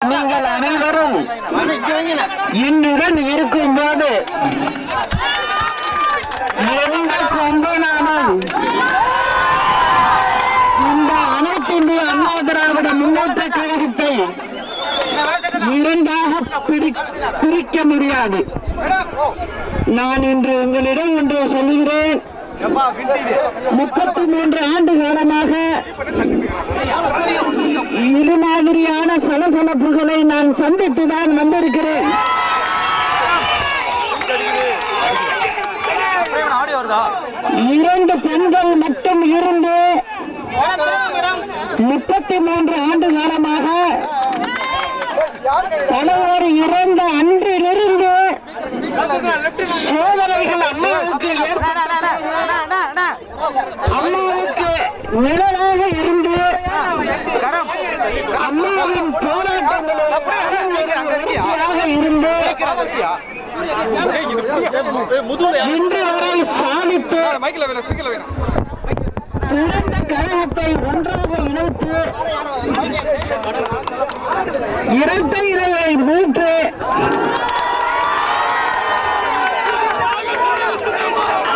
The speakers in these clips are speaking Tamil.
நீங்கள் அனைவரும் என்னுடன் இருக்கும் போது எந்த கொம்பனாலும் இந்த அனைத்து இந்திய அண்ணா திராவிட முன்னேற்ற கழகத்தை இரண்டாக பிரிக்க முடியாது. நான் இன்று உங்களிடம் ஒன்று சொல்லுகிறேன். முப்பத்தி மூன்று ஆண்டு காலமாக இது மாதிரியான வந்துட்டு நான் வந்திருக்கிறேன். இரண்டு பெண்கள் மட்டும் இருந்து முப்பத்தி மூன்று ஆண்டு காலமாக தலைவர் இறந்த அன்றிலிருந்து சோதனைகள் அம்மாவுக்கு அம்மாவுக்கு நிழலாக இருந்து அம்மாவின் போராட்டங்கள் இருந்து இன்று வரை சாதித்து பிறந்த கழகத்தை ஒன்றாக இணைத்து இரட்டை இலையை மூன்று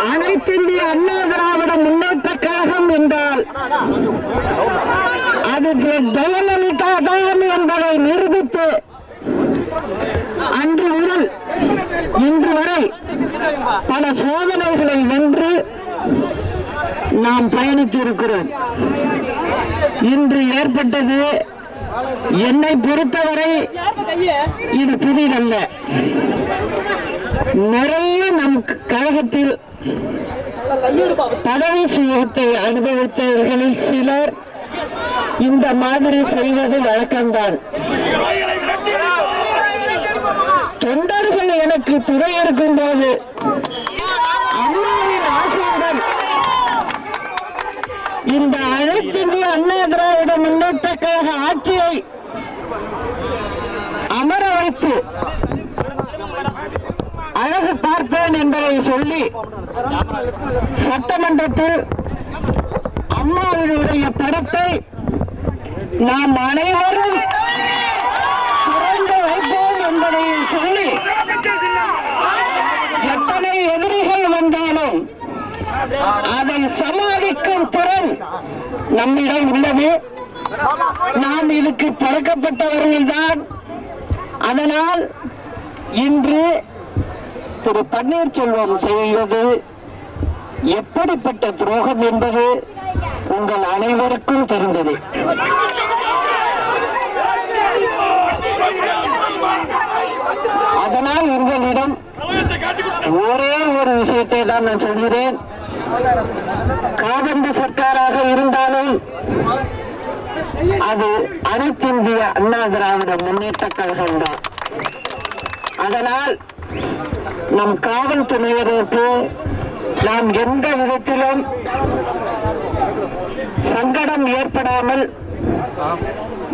அனைத்திந்திய அண்ணா திராவிட முன்னேற்ற கழகம் என்றால் அது ஜெயலலிதா தான் என்பதை நிரூபித்து இன்று வரை பல சோதனைகளை வென்று நாம் பயணித்து இருக்கிறோம் இன்று ஏற்பட்டது என்னை பொறுத்தவரை இது புதிதல்ல. நிறைய நம் கழகத்தில் பதவி சுகத்தை அனுபவித்தவர்களில் சிலர் இந்த மாதிரி செய்வது வழக்கம்தான். எனக்கு துணை இருக்கும் போது ஆசையுடன் இந்த அனைத்து அண்ணா திராவிட முன்னேற்ற கழக ஆட்சியை அமர வைத்து அழகு பார்ப்பேன் என்பதை சொல்லி சட்டமன்றத்தில் அம்மாவினுடைய படத்தை நாம் அனைவரும் சமாளிக்கும் திறன் நம்மிடம் உள்ளது. நாம் இதுக்கு பழக்கப்பட்டவர்கள் தான் அதனால் இன்று திரு பன்னீர்செல்வம் செய்வது எப்படிப்பட்ட துரோகம் என்பது உங்கள் அனைவருக்கும் தெரிந்தது. அதனால் உங்களிடம் ஒரே ஒரு விஷயத்தை தான் நான் சொல்கிறேன். காபந்து சர்க்காராக இருந்தாலும் அது அனைத்திந்திய அண்ணா திராவிட முன்னேற்ற கழகம் தான். அதனால் நம் காவல்துறையினருக்கு நாம் எந்த விதத்திலும் சங்கடம் ஏற்படாமல்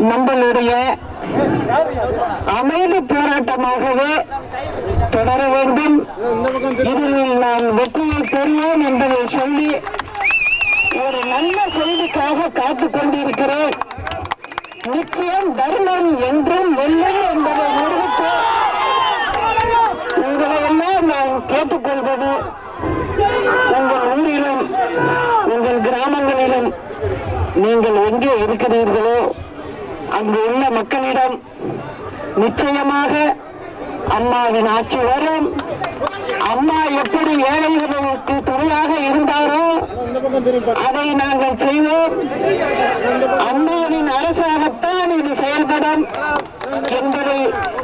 நம்மளுடைய அமைதி போராட்டமாகவே தொடர வேண்டும். இதில் நாம் வெற்றியை பெறுவோம் என்பதை சொல்லி ஒரு நல்ல செய்திக்காக காத்துக் கொண்டிருக்கிறேன். நிச்சயம் தர்மம் என்றும் வெல்லும் என்பதை நிரூபித்து உங்களை எல்லாம் நான் கேட்டுக்கொள்வது உங்கள் ஊரிலும் உங்கள் கிராமங்களிலும் நீங்கள் எங்கே இருக்கிறீர்களோ அங்கு உள்ள மக்களிடம் நிச்சயமாக அம்மாவின் ஆட்சி வரும். அம்மா எப்படி ஏழைகளுக்கு துணையாக இருந்தாரோ அதை நாங்கள் செய்வோம் அம்மாவின் அரசாகத்தான் இது செயல்படும் என்பதை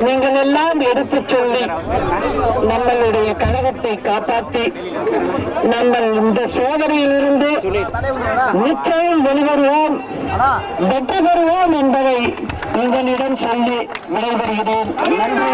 நீங்கள் எல்லாம் எடுத்துச் சொல்லி நம்மளுடைய கழகத்தை காப்பாற்றி நம்ம இந்த சோதனையிலிருந்து நிச்சயம் வெளிவருவோம் வெற்றி பெறுவோம் என்பதை உங்களிடம் சொல்லி விடைபெறுகிறேன். நன்றி.